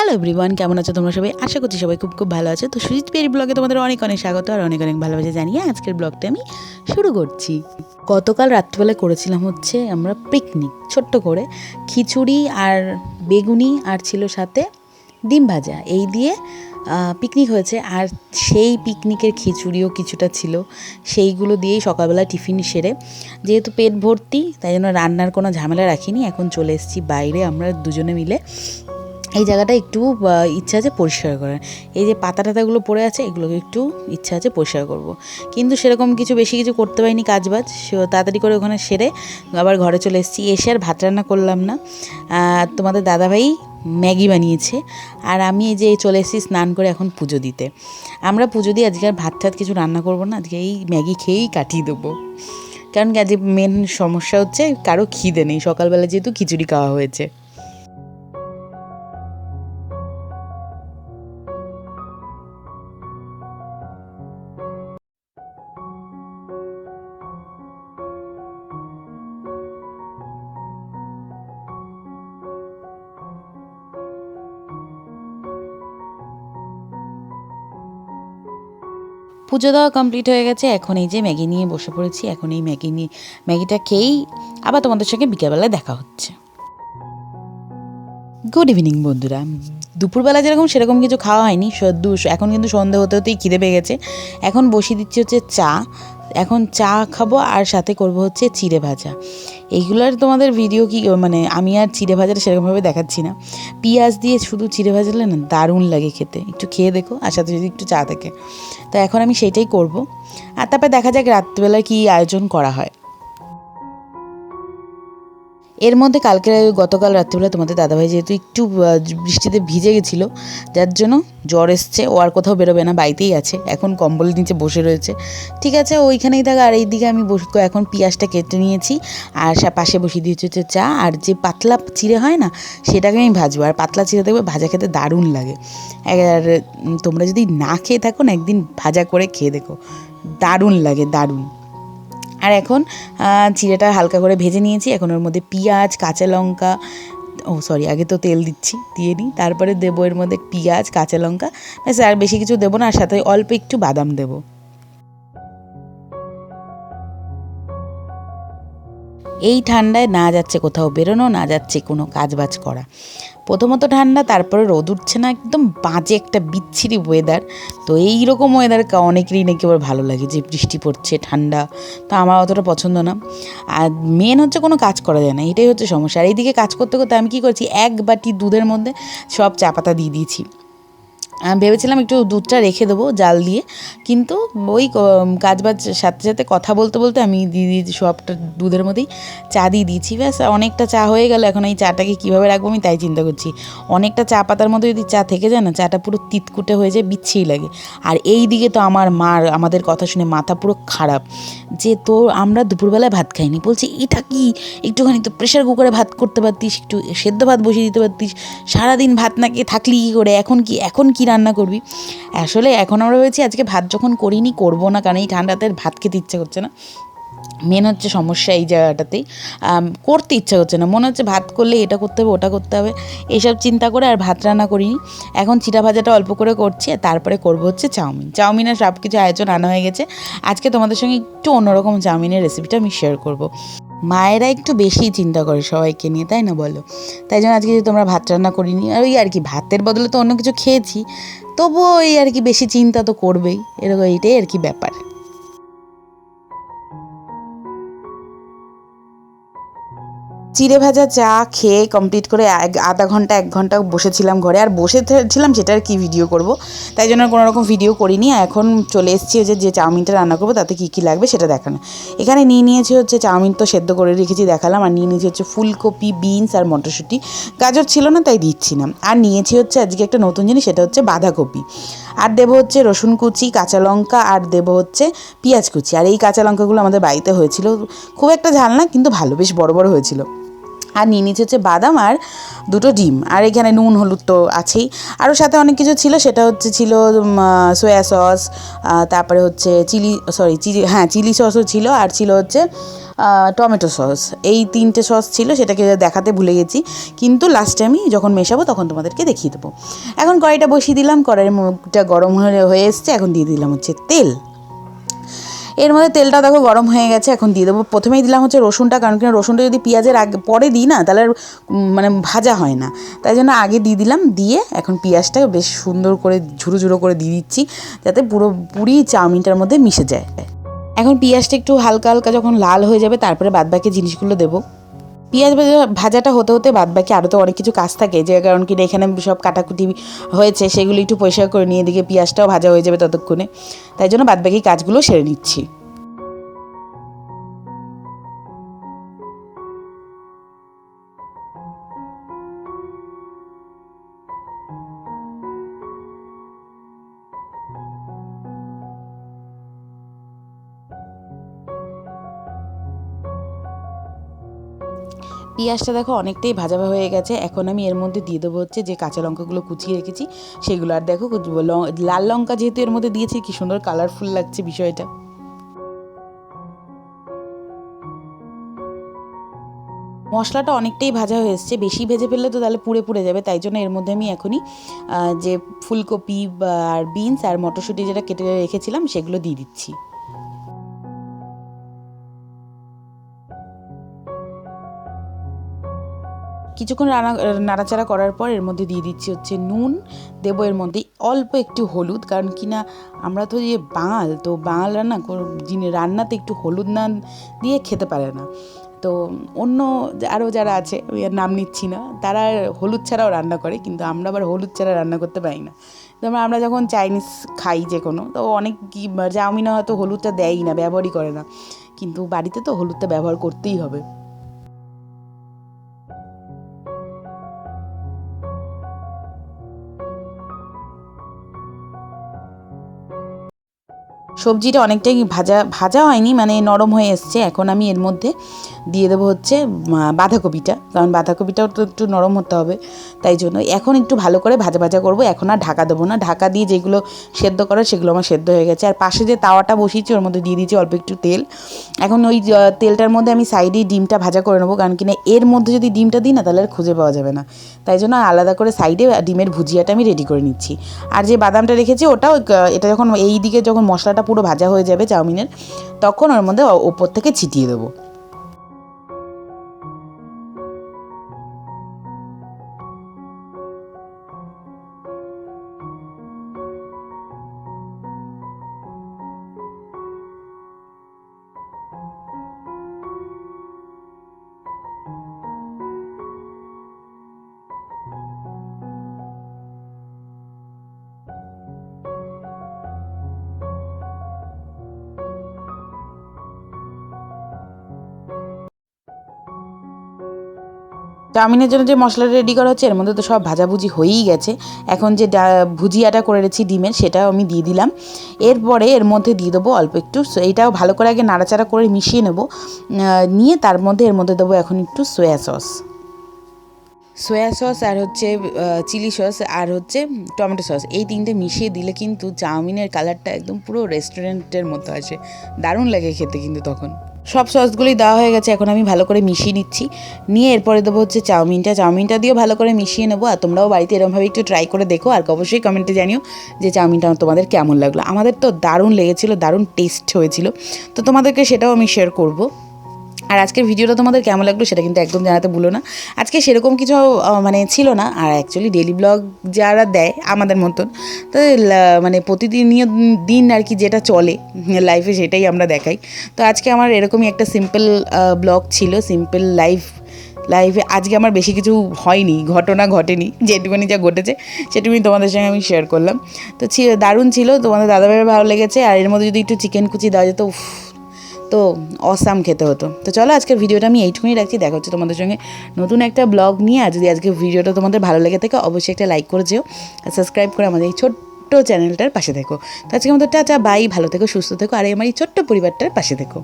Hello everyone কেমন আছো তোমরা সবাই? আশা করছি সবাই খুব খুব ভালো আছো। তো সুজিত পেরি ব্লগে তোমাদের অনেক অনেক স্বাগত আর অনেক অনেক ভালোবাসা জানিয়ে আজকের ব্লগটা আমি শুরু করছি। গতকাল রাত্রিবেলায় করেছিলাম হচ্ছে আমরা পিকনিক ছোট্ট করে। খিচুড়ি আর বেগুনি আর ছিল সাথে ডিম ভাজা। এই দিয়ে পিকনিক হয়েছে। আর সেই পিকনিকের খিচুড়িও কিছুটা ছিল। সেইগুলো দিয়েই সকালবেলা টিফিন সেরে, যেহেতু পেট ভর্তি, তাই জন্য রান্নার কোনো ঝামেলা রাখিনি। এখন চলে এসেছি বাইরে, আমরা দুজনে মিলে। এই জায়গাটা একটু ইচ্ছা আছে পরিষ্কার করার। এই যে পাতা টাতাগুলো পড়ে আছে, এগুলোকে একটু ইচ্ছা আছে পরিষ্কার করব। কিন্তু সেরকম কিছু বেশি কিছু করতে পারিনি কাজ বাজ সে- তাড়াতাড়ি করে ওখানে সেরে আবার ঘরে চলে এসেছি। এসে আর ভাত রান্না করলাম না। তোমাদের দাদাভাই ম্যাগি বানিয়েছে, আর আমি এই যে চলে এসেছি স্নান করে এখন পুজো দিতে। আমরা পুজো দিয়ে আজকে আর ভাত টাত কিছু রান্না করব না, আজকে এই ম্যাগি খেয়েই কাটিয়ে দেবো। কারণ কি আজকে মেন সমস্যা হচ্ছে, কারও খিদে নেই। সকালবেলা যেহেতু খিচুড়ি খাওয়া হয়েছে। পুজো দেওয়া কমপ্লিট হয়ে গেছে। এখন এই যে ম্যাগি নিয়ে বসে পড়েছি, এখন এই ম্যাগি নিয়ে, ম্যাগিটা খেয়েই আবার তোমাদের সঙ্গে বিকেলবেলায় দেখা হচ্ছে। গুড ইভিনিং বন্ধুরা। দুপুরবেলা যেরকম সেরকম কিছু খাওয়া হয়নি এখন কিন্তু সন্ধে হতে হতেই খিদে পেয়ে গেছে। এখন বসিয়ে দিচ্ছি হচ্ছে চা। এখন চা খাব আর সাথে করব হচ্ছে চিড়ে ভাজা। এইগুলোর তোমাদের ভিডিও কি মানে আমি আর চিড়ে ভাজাটা সেরকমভাবে দেখাচ্ছি না। পেঁয়াজ দিয়ে শুধু চিড়ে ভাজালে না দারুণ লাগে খেতে। একটু খেয়ে দেখো, আর সাথে যদি একটু চা থাকে। তো এখন আমি সেটাই করব। আর তারপরে দেখা যাক রাত্রিবেলা কী আয়োজন করা হয়। এর মধ্যে কালকে গতকাল রাত্রিবেলা তোমাদের দাদাভাই যেহেতু একটু বৃষ্টিতে ভিজে গেছিল, যার জন্য জ্বর এসছে, ও আর কোথাও বেরোবে না, বাড়িতেই আছে, এখন কম্বলের নিচে বসে রয়েছে। ঠিক আছে, ওইখানেই থাকা, আর এইদিকে আমি বসে, এখন পেঁয়াজটা কেটে নিয়েছি, আর পাশে বসিয়ে দিয়েছি হচ্ছে চা, আর যে পাতলা চিড়ে হয় না, সেটাকে আমি ভাজবো, আর পাতলা চিড়ে দেখবে ভাজা খেতে দারুণ লাগে। আর তোমরা যদি না খেয়ে থাকো না, একদিন ভাজা করে খেয়ে দেখো, দারুণ লাগে, দারুণ। আর এখন চিরাটা হালকা করে ভেজে নিয়েছি। এখন ওর মধ্যে পেঁয়াজ, কাঁচা লঙ্কা, ও সরি, আগে তো তেল দিচ্ছি, দিয়ে নিই তারপরে দেবো এর মধ্যে পেঁয়াজ, কাঁচা লঙ্কা। ব্যাস, আর বেশি কিছু দেবো না, আর সাথে অল্প একটু বাদাম দেবো। এই ঠান্ডায় না যাচ্ছে কোথাও বেরোনো, না যাচ্ছে কোনো কাজ বাজ করা। প্রথমত ঠান্ডা, তারপরে রোদ উঠছে না, একদম বাজে একটা বিচ্ছিরি ওয়েদার তো এই রকম ওয়েদার অনেকেরই নাকি আবার ভালো লাগে যে বৃষ্টি পড়ছে, ঠান্ডা। তো আমার অতটা পছন্দ না। আর মেন হচ্ছে কোনো কাজ করা যায় না, এটাই হচ্ছে সমস্যা। আর এইদিকে কাজ করতে করতে আমি কী করছি, এক বাটি দুধের মধ্যে সব চা পাতা দিয়ে দিয়েছি। ভেবেছিলাম একটু দুধটা রেখে দেবো জাল দিয়ে, কিন্তু ওই কাজ বাজ সাথে সাথে কথা বলতে বলতে আমি দিদি সবটা দুধের মধ্যেই চা দিয়ে দিয়েছি। ব্যাস, অনেকটা চা হয়ে গেল, এখন এই চাটাকে কীভাবে রাখব আমি তাই চিন্তা করছি। অনেকটা চা পাতার মধ্যে যদি চা থেকে যায় না, চাটা পুরো তিতকুটে হয়ে যায়, বিচ্ছিরি লাগে। আর এই দিকে তো আমার মার, আমাদের কথা শুনে মাথা পুরো খারাপ। যে তো আমরা দুপুরবেলায় ভাত খাইনি, বলছি, এটা কি? একটুখানি তো প্রেশার কুকারে ভাত করতে পারতিস, একটু সেদ্ধ ভাত বসিয়ে দিতে পারতিস। সারাদিন ভাত না খেয়ে থাকলি কী করে? এখন কি এখন কি রান্না করবি। আসলে এখন আমরা ভেবেছি আজকে ভাত যখন করিনি, করব না, কারণ এই ঠান্ডাতে ভাত খেতে ইচ্ছে করছে না। মেন হচ্ছে সমস্যা এই জায়গাটাতেই। করতে ইচ্ছা হচ্ছে না। মনে হচ্ছে ভাত করলে এটা করতে হবে, ওটা করতে হবে। এইসব চিন্তা করে আর ভাত রান্না করিনি। এখন চিটা ভাজাটা অল্প করে করছি, আর তারপরে করব হচ্ছে চাউমিন। চাউমিনের সব কিছু আয়োজন আনা হয়ে গেছে। আজকে তোমাদের সঙ্গে একটু অন্যরকম চাউমিনের রেসিপিটা আমি শেয়ার করব। মায়েরা একটু বেশি চিন্তা করে সবাইকে নিয়ে, তাই না বলো? তাই জন্য আজকে যদি তোমরা ভাত রান্না করিনি, আর ওই আর কি, ভাতের বদলে তো অন্য কিছু খেয়েছি, তবুও ওই আর কি বেশি চিন্তা তো করবেই, এরকম এইটাই আর কি ব্যাপার। চিড়ে ভাজা চা খেয়ে কমপ্লিট করে এক- আধা ঘণ্টা, এক ঘণ্টা বসেছিলাম ঘরে। আর বসে ছিলাম সেটার কি ভিডিও করব? তাই জন্য কোনো রকম ভিডিও করিনি। এখন চলে এসেছি যে যে চাউমিনটা রান্না করব, তাতে কী কী লাগবে সেটা দেখানো। এখানে নিয়ে নিয়েছি হচ্ছে চাউমিন তো সেদ্ধ করে রেখেছি, দেখালাম। আর নিয়ে নিয়েছি হচ্ছে ফুলকপি, বিনস আর মটরশুঁটি। গাজর ছিল না, তাই দিচ্ছি না। আর নিয়েছি হচ্ছে আজকে একটা নতুন জিনিস, সেটা হচ্ছে বাঁধাকপি। আর দেবো হচ্ছে রসুন কুচি, কাঁচা লঙ্কা, আর দেবো হচ্ছে পেঁয়াজ কুচি। আর এই কাঁচা লঙ্কাগুলো আমাদের বাড়িতে হয়েছিল। খুব একটা ঝাল না, কিন্তু ভালো, বেশ বড় বড় হয়েছিল। আর নিয়ে নিচ্ছে হচ্ছে বাদাম আর দুটো ডিম। আর এখানে নুন, হলুদ তো আছেই। আরও সাথে অনেক কিছু ছিল, সেটা হচ্ছে ছিল সয়া সস তারপরে হচ্ছে চিলি সরি চিলি হ্যাঁ চিলি সসও ছিল আর ছিল হচ্ছে টমেটো সস এই তিনটে সস ছিল, সেটাকে দেখাতে ভুলে গেছি। কিন্তু লাস্টে আমি যখন মেশাবো তখন তোমাদেরকে দেখিয়ে দেবো। এখন কড়াইটা বসিয়ে দিলাম, কড়াইয়ের মুখটা গরম হয়ে এসছে, এখন দিয়ে দিলাম হচ্ছে তেল। এর মধ্যে তেলটা দেখো গরম হয়ে গেছে, এখন দিয়ে দেবো। প্রথমেই দিলাম হচ্ছে রসুনটা, কারণ কিনা রসুনটা যদি পেঁয়াজের আগে, পরে দিই না, তাহলে মানে ভাজা হয় না। তাই জন্য আগে দিয়ে দিলাম, দিয়ে এখন পেঁয়াজটা বেশ সুন্দর করে ঝুরো ঝুরো করে দিয়ে দিচ্ছি, যাতে পুরো পুরি চাউমিনটার মধ্যে মিশে যায়। এখন পেঁয়াজটা একটু হালকা হালকা যখন লাল হয়ে যাবে, তারপরে বাদবাকি জিনিসগুলো দেবো। পেঁয়াজ ভাজা, ভাজাটা হতে হতে বাদ বাকি আরও তো অনেক কিছু কাজ থাকে। যে কারণ কি না এখানে সব কাটাকুটি হয়েছে, সেগুলো একটু পরিষ্কার করে নিয়ে এদিকে পেঁয়াজটাও ভাজা হয়ে যাবে ততক্ষণে। তাই জন্য বাদ বাকি কাজগুলো সেরে নিচ্ছি। পেঁয়াজটা দেখো অনেকটাই ভাজা হয়ে গেছে। এখন আমি এর মধ্যে দিয়ে দেবো হচ্ছে যে কাঁচা লঙ্কাগুলো কুচিয়ে রেখেছি, সেগুলো আর দেখো লাল লঙ্কা যেহেতু এর মধ্যে দিয়েছি, কি সুন্দর কালারফুল লাগছে বিষয়টা। মশলাটা অনেকটাই ভাজা হয়ে এসছে, বেশি ভেজে ফেললে তো তাহলে পুড়ে পুড়ে যাবে, তাই জন্য এর মধ্যে আমি এখনই যে ফুলকপি আর বিনস আর মটরশুঁটি যেটা কেটে রেখেছিলাম, সেগুলো দিয়ে দিচ্ছি। কিছুক্ষণ রান্না, নাড়াচাড়া করার পর এর মধ্যে দিয়ে দিচ্ছি হচ্ছে নুন, দেবো এর মধ্যে অল্প একটু হলুদ, কারণ কি না, আমরা তো যে বাঙাল, তো বাঙাল রান্না যিনি রান্নাতে একটু হলুদ না দিয়ে খেতে পারে না। তো অন্য আরও যারা আছে আমি আর নাম নিচ্ছি না, তারা হলুদ ছাড়াও রান্না করে, কিন্তু আমরা আবার হলুদ ছাড়া রান্না করতে পারি না। যেমন আমরা যখন চাইনিজ খাই যে কোনো, তো অনেক চাউমিনে হয়তো হলুদটা দেয়ই না, ব্যবহারই করে না। কিন্তু বাড়িতে তো হলুদটা ব্যবহার করতেই হবে। সবজিটা অনেকটাই ভাজা ভাজা হয়নি মানে নরম হয়ে এসছে। এখন আমি এর মধ্যে দিয়ে দেবো হচ্ছে বাঁধাকপিটা। কারণ বাঁধাকপিটাও তো একটু নরম হতে হবে, তাই জন্য। এখন একটু ভালো করে ভাজা ভাজা করব। এখন আর ঢাকা দেবো না। ঢাকা দিয়ে যেগুলো সেদ্ধ করার সেগুলো আমার সেদ্ধ হয়ে গেছে। আর পাশে যে তাওয়াটা বসিয়েছি, ওর মধ্যে দিয়ে দিয়েছি অল্প একটু তেল। এখন ওই তেলটার মধ্যে আমি সাইডেই ডিমটা ভাজা করে নেব। কারণ কিনা এর মধ্যে যদি ডিমটা দিই না, তাহলে আর খুঁজে পাওয়া যাবে না। তাই জন্য আলাদা করে সাইডে ডিমের ভুজিয়াটা আমি রেডি করে নিচ্ছি। আর যে বাদামটা রেখেছি, ওটাও এটা যখন এই দিকে যখন মশলাটা পুরো ভাজা হয়ে যাবে চাউমিনের তখন ওর মধ্যে ওপর থেকে ছিটিয়ে দেবো। চাউমিনের জন্য যে মশলাটা রেডি করা হচ্ছে, এর মধ্যে তো সব ভাজাভুজি হয়েই গেছে। এখন যে ভুজিয়াটা করে রেখেছি ডিমের, সেটাও আমি দিয়ে দিলাম। এরপরে এর মধ্যে দিয়ে দেবো অল্প একটু এইটাও ভালো করে আগে নাড়াচাড়া করে মিশিয়ে নেব। নিয়ে তার মধ্যে এর মধ্যে দেবো এখন একটু সয়া সস সয়া সস আর হচ্ছে চিলি সস আর হচ্ছে টমেটো সস এই তিনটে মিশিয়ে দিলে কিন্তু চাউমিনের কালারটা একদম পুরো রেস্টুরেন্টের মতো আসে। দারুণ লাগে খেতে কিন্তু তখন। সব সসগুলি দেওয়া হয়ে গেছে, এখন আমি ভালো করে মিশিয়ে নিচ্ছি। নিয়ে এরপরে দেবো হচ্ছে চাউমিনটা। চাউমিনটা দিয়েও ভালো করে মিশিয়ে নেব, আর তোমরাও বাড়িতে এরমভাবে একটু ট্রাই করে দেখো, আর অবশ্যই কমেন্টে জানিও যে চাউমিনটা তোমাদের কেমন লাগল। আমাদের তো দারুণ লেগেছিলো, দারুণ টেস্ট হয়েছিল। তো তোমাদেরকে সেটাও আমি শেয়ার করব। আর আজকের ভিডিওটা তোমাদের কেমন লাগল সেটা কিন্তু একদম জানাতে ভুলো না। আজকে সেরকম কিছু মানে ছিল না। আর অ্যাকচুয়ালি ডেলি ব্লগ যারা দেয় আমাদের মতন, তো মানে প্রতিদিনীয় দিন আর কি যেটা চলে লাইফে সেটাই আমরা দেখাই। তো আজকে আমার এরকমই একটা সিম্পল ব্লগ ছিল সিম্পল লাইফ লাইফে আজকে আমার বেশি কিছু হয়নি, ঘটনা ঘটেনি, যেটুকুনি যা ঘটেছে সেটুকুনি তোমাদের সঙ্গে আমি শেয়ার করলাম। তো দারুণ ছিল, তোমাদের দাদাভাইয়ের ভালো লেগেছে, আর এর মধ্যে যদি একটু চিকেন কুচি দেওয়া যেত, উফ। তো অসাম খেতে হতো। তো চলো আজকের ভিডিওটা আমি এইটুকুনি রাখছি। দেখা হচ্ছে তোমাদের সঙ্গে নতুন একটা ব্লগ নিয়ে। আর যদি আজকে ভিডিওটা তোমাদের ভালো লেগে থাকে, অবশ্যই একটা লাইক করে যেও। আর সাবস্ক্রাইব করে আমাদের এই ছোট্ট চ্যানেলটার পাশে থেকো। তো আজকে আমাদের টাটা বাই ভালো থেকো, সুস্থ থেকো। আর এই আমার এই ছোট্ট পরিবারটার পাশে থেকো।